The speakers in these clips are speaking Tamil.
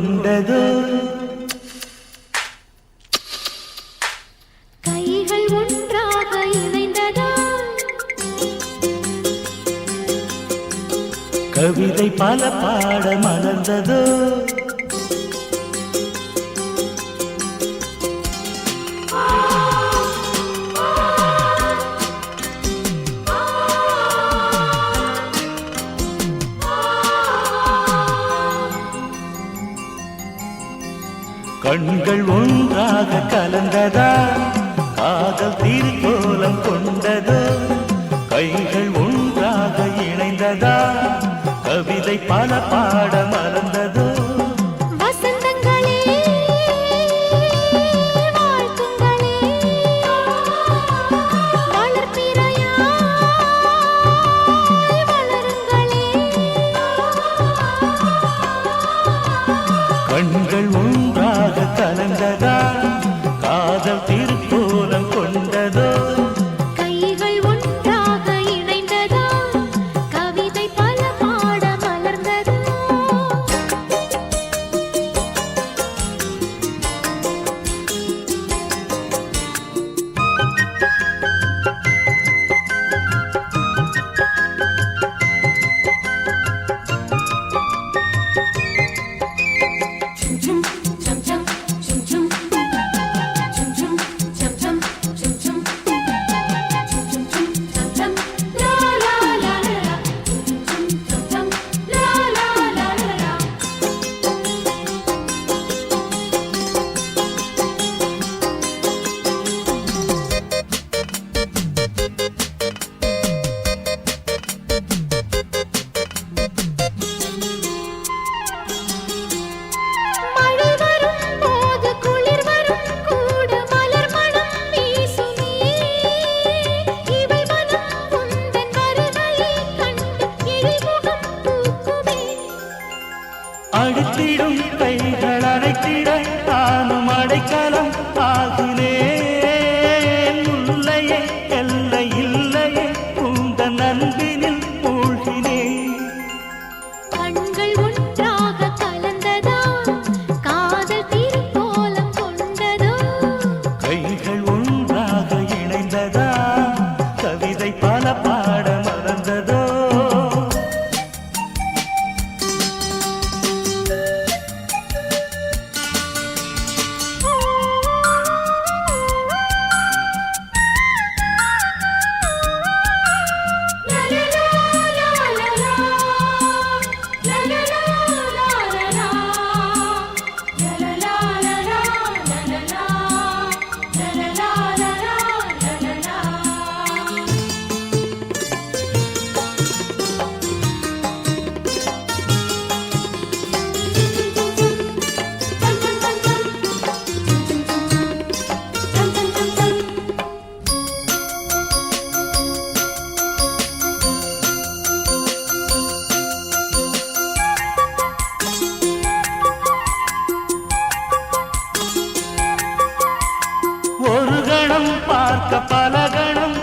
கொண்டதோ கைகள் கவிதை பல பாட மலர்ந்ததோ. கண்கள் ஒன்றாக கலந்ததா? காதல் தீர்க்கோலம் கொண்டதோ. கைகள் ஒன்றாக இணைந்ததா? கவிதை பல பாட மறந்தது பார்க்க பலகணம்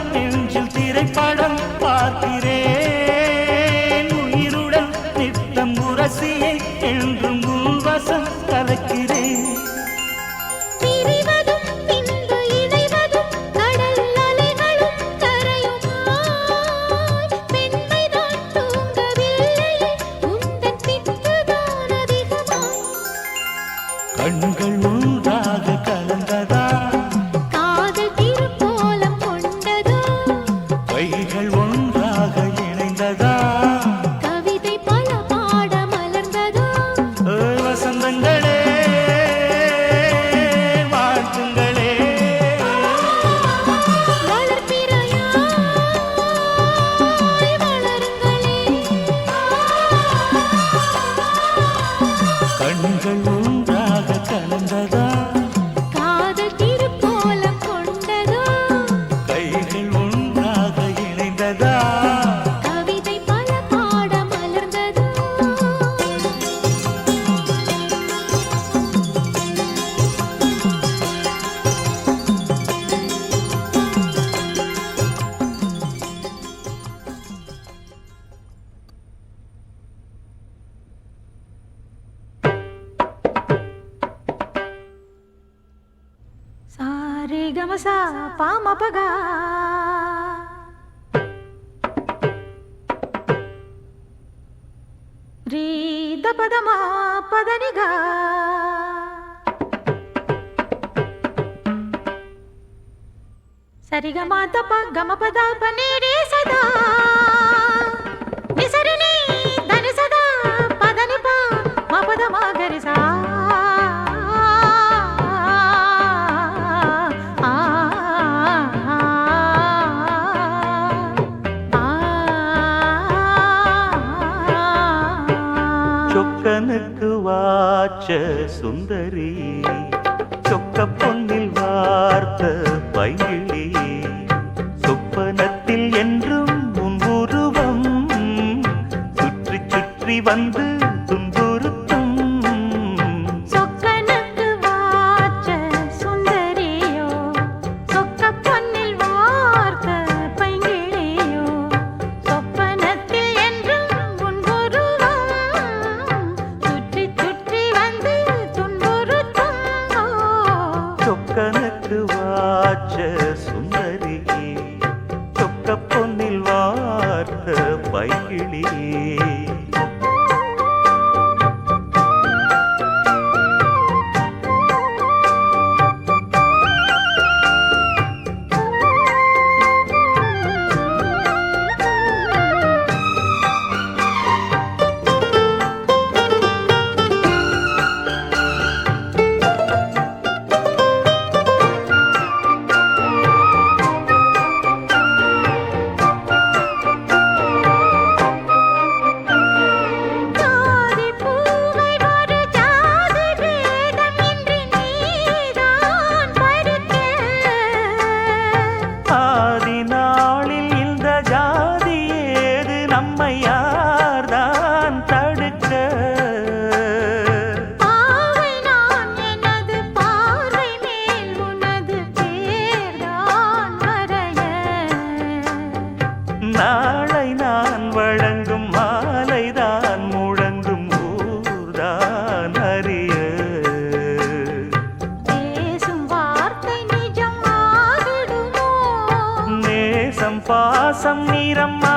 సరిగమా తప గమ పద పనేరే సదా నిసరిని దని సదా పదని పా మా పద మా గరిసా சொக்கனுக்கு வாச்ச சுந்தரி சொக்க பொன்னில் வார்த்த பைங்கிழி வந்து துன்புறுத்தும். சொக்கனுக்கு வாச்ச சுந்தரியோ சொக்க பொன்னில் வார்த்த பைங்கிழியோ சொப்பனத்தில் என்றும் உன்புருவம் சுற்றி சுற்றி வந்து துன்புறுத்தும். சொக்கனுக்கு வாச்ச சுந்தரியே சொக்க பொன்னில் வார்த்த பைங்கிழியே பாசம் நீரம்மா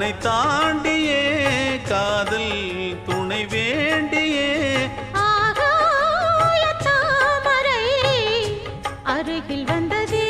அதனை தாண்டியே காதல் துணை வேண்டியே. அருகில் வந்ததே.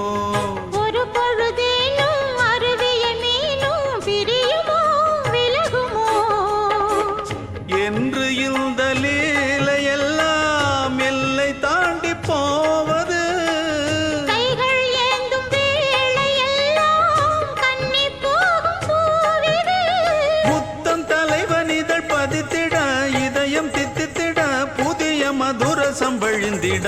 மதித்திட இதயம் தித்தித்திட புதிய மதுர சம்பழிந்திட.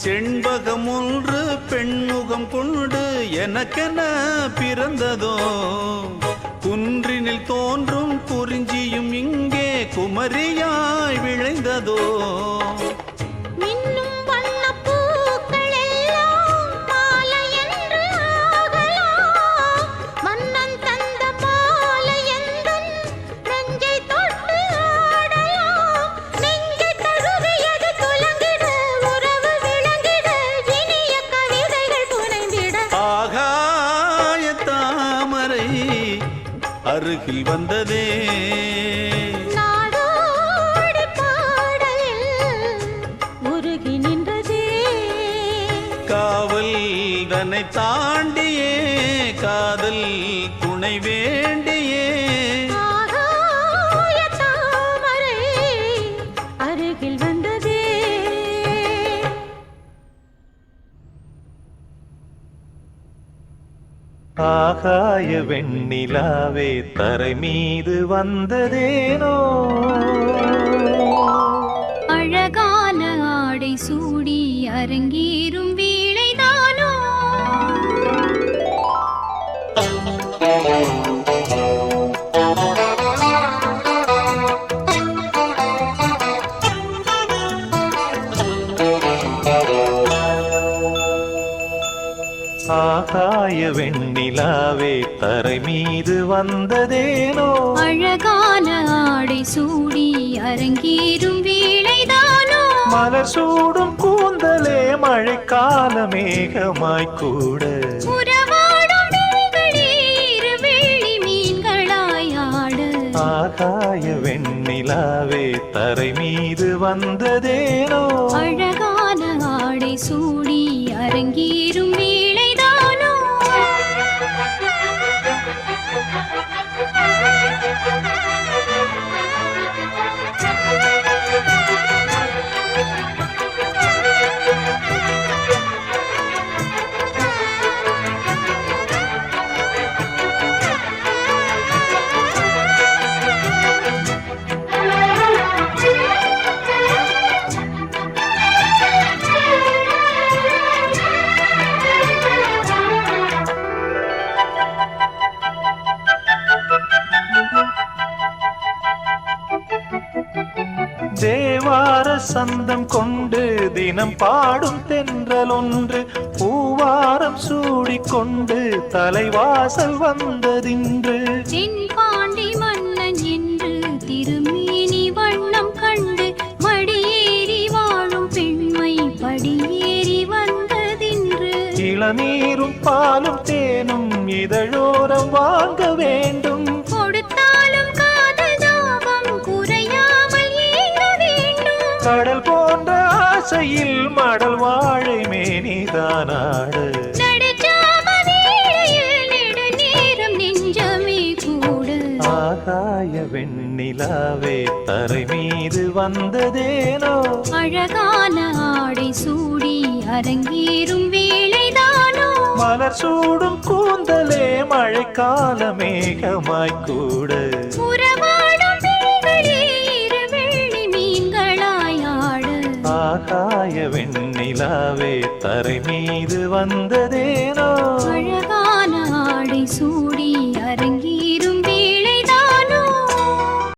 செண்பகம் ஒன்று பெண்முகம் கொண்டு எனக்கென பிறந்ததோ? குன்றினில் தோன்றும் குறிஞ்சியும் இங்கே குமரியாய் விளைந்ததோ? அருகில் வந்ததே. ஆகாய வெண்ணிலாவே தரை மீது வந்ததேனோ? அழகான ஆடை சூடி அரங்கேறும் வீழைதானோ ஆகாய வெண் வேளைதானோ? மலர் சூடும் கூந்தலே மழைக்கால மேகமாய் கூட. உறவாடும் விழிகளே இரு வெள்ளி மீன்களாய் ஆட. ஆகாய வெண்ணிலாவே தரை மீது வந்ததேனோ? அழகான ஆடை சூடி தினம் பாடும் தென்றல் ஒன்று பூவாரம் சூடிக்கொண்டு தலைவாசல் வந்ததின்று. தென்பாண்டி மன்னன் என்று திருமேனி வண்ணம் கண்டு மடியேறி வாழும் பெண்மை படியேறி வந்ததின்று. இளநீரும் பாலும் தேனும் இதழோரம் வாங்க வேண்டும். கடல் போன்ற ஆசையில் மடல் வாழை மேனிதானாடு ஆகாய வெண்ணிலாவே தரை மீது வந்ததேனோ? அழகான ஆடை சூடி அரங்கேறும் வேளைதானோ? மலர் சூடும் கூந்தலே மழைக்கால மேகமாய் அழகாய வெண்ணிலாவே தரை மீது வந்ததேனோ? அழகான ஆடை சூ